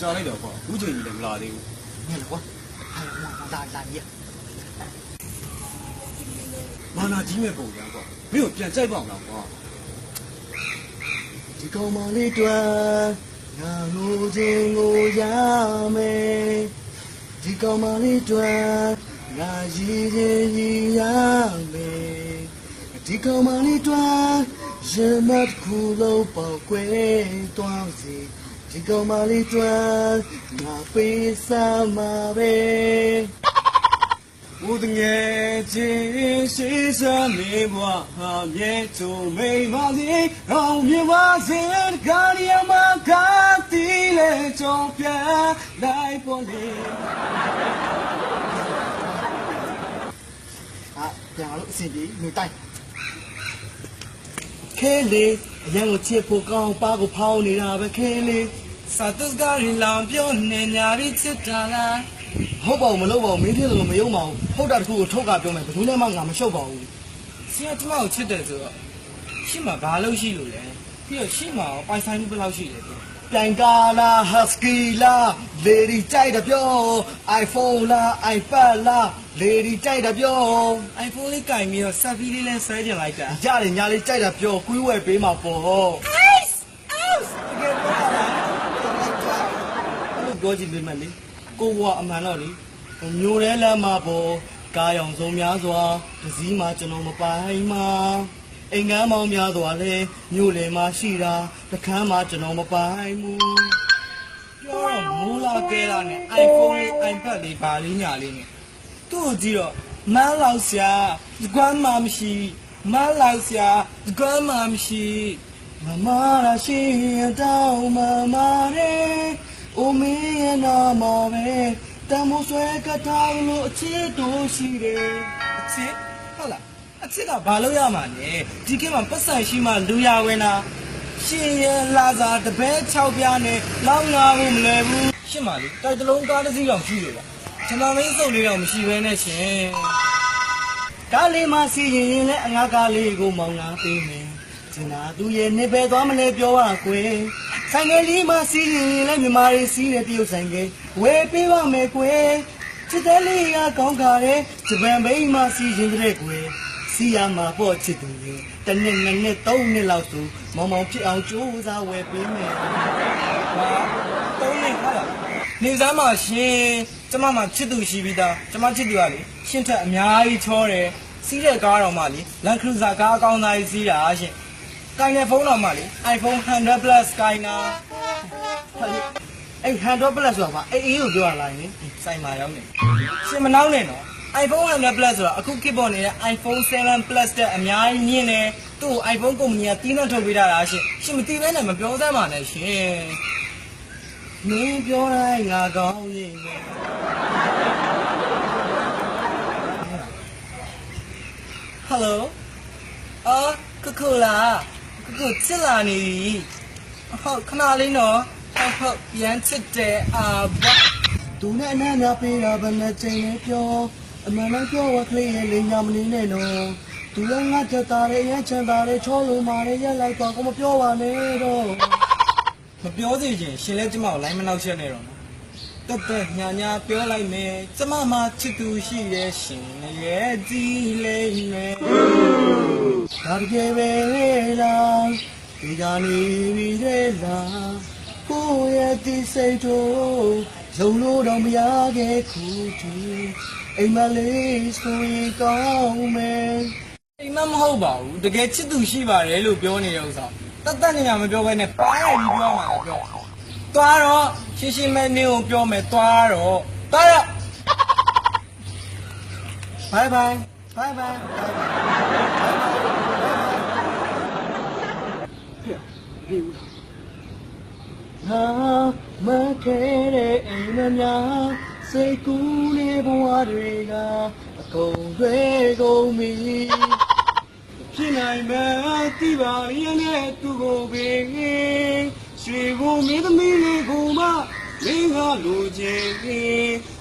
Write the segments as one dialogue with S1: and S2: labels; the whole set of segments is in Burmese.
S1: ကြာလိုက်တော့ကွာအခုချိန်ကြီးလည်းမလာသေးဘူး
S2: ညလေကွာဟာလာလာရ
S1: မာနာကြီးမဲ့ပုံစံကွာမင်းကိုပြန်ကြိုက်ပါအောင်လားကွာ
S2: ဒီကောင်မလေးတွန်းငါငိုခြင်းကိုရမယ်ဒီကောင်မလေးတွန်းငါရည်ရင်ရည်ရမယ်ဒီကောင်မလေးတွန်းရမတ်ခုလုံးပေါက်ကွယ်တွန်းစီ ဒီကောင်မလေးတွန်းငါပေးစမှာပဲ
S1: ဘုဒ္ဓငယ်ချင်းရှိစမ်းနေဘွားဟာမြဲချုံမိန်ပါစေရောင်မြပါစေကာရီယမကာတီလေကြောင့်ပြန်လိုက်ပေါ်လေ
S2: 啊，ပြန်လာလို့အဆင်ပြေနေတိုင်း ခဲလေအရင်ကိုချစ်ဖို့ကောင်းပါကိုဖောင်းနေတာပဲခဲလေ
S1: စာတုစကားရင်လောင်ပြောနေညာရီချစ်တာလား
S2: ဟုတ်ပါဘူးမလုပ်ပါဘူးမင်းဖြစ်လို့မယုံပါဘူးဟုတ်တာတခုကိုထုတ်ကပြောမယ်ဘယ်သူနဲ့မှငါမရှုပ်ပါဘူး
S1: ဆရာကျမကိုချစ်တယ်ဆိုတော့ရှင်းမှာဘာလို့ရှိလို့လဲပြီးတော့ရှင်းမှာရောပိုင်ဆိုင်မှုဘယ်လောက်ရှိလဲ သူ
S2: ပြိုင်ကားလား husky လား lady ကြိုက်တယ်ပြော iphone လား ipad လား lady ကြိုက်တယ်ပြော
S1: iPhone လေးကင်ပြီးတော့ဆက်ပြီးလေးလဲဆွဲကျင်လိုက်တာ
S2: ရတယ်ညာလေးကြိုက်တာပြောကွေးဝယ်ပေးမှာပေါ့
S1: Ice Ice တကယ်ပြောတာ
S2: အဲ့လိုပြောကြည့်လိမ့်မယ်လေကိုဘွားအမှန်တော့လေဟိုမျိုးရဲလမ်းမှာပေါ့ကားရောင်စုံများစွာဒစည်းမှာကျွန်တော်မပိုင်မှာ အိမ်ကမ်းမောင်းများစွာလဲမြို့လေမှာရှိတာတခမ်းမှာကျွန်တော်မပိုင်ဘူး
S1: ပြောတော့မူလာကဲတာနဲ့ iPhone လေး iPad လေးဘာလေးညာလေးနဲ့သူ့ကိုကြည့်တော့မန်းလောက်ရှာကွမ်းမှမရှိမန်းလောက်ရှာကွမ်းမှမရှိ
S2: မမရာရှိရင်တောင်းမမရဲအိုမင်းရဲ့နာမပဲတမိုးဆွဲကထားလို့အချစ်တို့ရှိတယ်
S1: အချစ်ဟုတ်လား အချစ်ကဘာလို့ရမှာလဲဒီကမှာပတ်စံရှိမှလူရဝင်တာရှင်ရဲ့လာစာတပည့်6ပြားနဲ့လောက်ငါဘူးမလဲဘူးရှင်းပါလေတိုက်တလုံးကားတစ်စီးတော့ရှိတယ်ဗျကျွန်တော်မင်းစုပ်လေးတော့မရှိဘဲနဲ့ရှင်
S2: ကားလေးမစီရင်ရင်လည်းအငါကားလေးကိုမောင်းလာပေးမယ်ကျင်နာသူရဲ့နေပဲသွားမလဲပြောပါကွယ်ဆိုင်ငယ်လေးမစီရင်ရင်လည်းမြမာရီစီးတဲ့တရုတ်ဆိုင်ကဝယ်ပေးပါမယ်ကွယ်ချစ်တဲ့လေးကကောင်းကားတဲ့ဂျပန်ဘိန်းမစီရင်တဲ့ကွယ် စီရမှာပေါ့ချစ်သူရဲ့တနေ့နှစ်နှစ်သုံးနှစ်လောက်ဆိုမောင်မောင်ဖြစ်အောင်ကြိုးစားဝယ်ပေးမယ်
S1: ဟာတုံးနေဟာလားနေစမ်းပါရှင်ကျမမှချစ်သူရှိပြီးသားကျမချစ်သူကလေရှင်းထက်အများကြီးချောတယ်စီးတဲ့ကားတော်မှလေလန်ခရူဇာကားအကောင်းသားကြီးစီးတာရှင်ကိုင်တဲ့ဖုန်းတော်မှလေ iPhone 100 Plus ကိုင်တာ
S2: အဲ့100 plus ဆိုတာကအေးအေးကိုပြောရလားယင်
S1: စိုက်မှာရောက်နေရှင်မနှောင်းနဲ့နော် iPhone 100 Plus ဆိုတာအခုခေတ်ပေါ်နေတဲ့ iPhone 7 Plus တဲ့အများကြီးမြင့်တယ်သူ့ကို iPhone ကုမ္ပဏီကတီးနှောက်ထုတ်ပေးတာလားရှင်ရှင်မသိဘဲနဲ့မပြောစမ်းပါနဲ့ရှင်
S2: မင်းပြောတိုင်းငါကောင်းရင်ပဲ
S1: ဟယ်လိုအော်ကကူလာကကူချစ်လာနေပြီဟုတ်ခဏလေးနော်ဟုတ်ဟုတ်ရမ်းချစ်တယ်အာဘာ
S2: သူနဲ့အနမ်းများပေးတာဘယ်နဲ့ချိန်လဲပြော အမှန်တော့ပြောဝကလေးရဲ့လိညာမနေနဲ့နော်သူကငါတက်တာရဲ့ရချမ်းတာရဲ့ချောလို့မာရဲ့ရက်လိုက်တော့ကိုမပြောပါနဲ့တော့
S1: မပြောသေးရင်ရှင်လဲကျမကိုလိုင်းမနောက်ချက်နဲ့တော့နော်တက်တက်ညာညာပြောလိုက်မယ်ကျမမှချစ်သူရှိရဲ့ရှင်ရဲ့ကြည်လေးမယ်
S2: ဒါတကယ်ပဲလားဒီကနေ့ပြီးတဲ့လားကိုယ့် ရဲ့ဒီစိတ်တို့ယုံလို့တော့မရခဲ့ခုတူအိမ်မလေးဆိုရင်ကောင်းမယ်
S1: အိမ်မမဟုတ်ပါဘူးတကယ်ချစ်သူရှိပါတယ်လို့ပြောနေတဲ့ဥစ္စာတက်တက်ညာညာမပြောဘဲနဲ့ပါရပြီးပြောမှာလည်းပြောသွားတော့ရှင်းရှင်းမဲနင်းကိုပြောမယ်သွားတော့သွားတော့
S2: ဘိုင်ဘိုင်ဘိုင်ဘိုင် ဟာမခဲတဲ့အိမ်မများစိတ်ကူးနေဘဝတွေကအကုန်တွေကုန်ပြီဖြစ်နိုင်မဲ့တိပါရင်နဲ့သူကိုပင်ရွှေဘုံမင်းသမီးလေးကိုမှမင်းကလိုချင်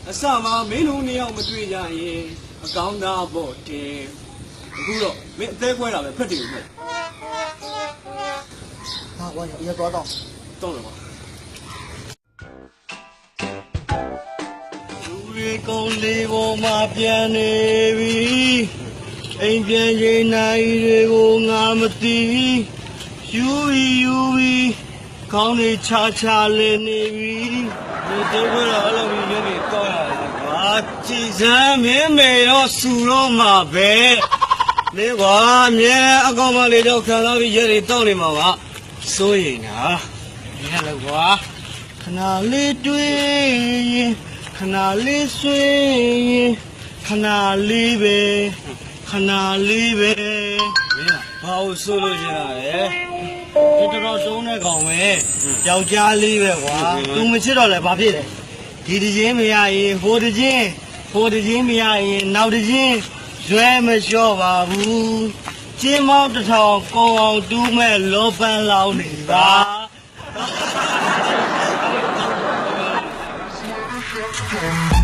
S2: အစမှမင်းတို့နှစ်ယောက်မတွေ့ကြရင်အကောင်းသားပေါ့တင်အခုတော့မင်းအသေးခွဲတာပဲဖက်တယ်မဲ့ဟာဝါရရတော့တော့တော့တယ်ကွာ လူတွေကုန်းလေးပေါ်မှာပြန်နေပြီအိမ်ပြန်ချိန်နိုင်တွေကိုငါမသိယူပြီးယူပြီးခေါင်းတွေချာချာလည်နေပြီဒီတော့ကတော့အဲ့လိုမျိုးတွေတောင်းရတယ်ကွာကြည်စမ်းမင်းမေတော့စူတော့မှာပဲနေကွာအမြဲအကောင်မလေးတော့ခံစားပြီးရဲတွေတောင်းနေမှာပါစိုးရင်ဟာဒီဟဲ့လို့ကွာခ ဏလေးတွေ့ရင်ခဏလေးဆွေးရင်ခဏလေးပဲခဏလေးပဲမင်းဘာလို့ဆိုလို့ရတာလဲဒီတော်တော်တုံးတဲ့ကောင်ပဲယောက်ျားလေးပဲကွာသူမချစ်တော့လဲဘာဖြစ်လဲဒီတစ်ချင်းမရရင်ဟိုတစ်ချင်းဟိုတစ်ချင်းမရရင်နောက်တစ်ချင်းရွဲမလျှော့ပါဘူးကျင်းမောင်းတစ်ထောင်ကောင်းအောင်တူးမဲ့လောပန်းလောင်းနေပါ
S3: Thank.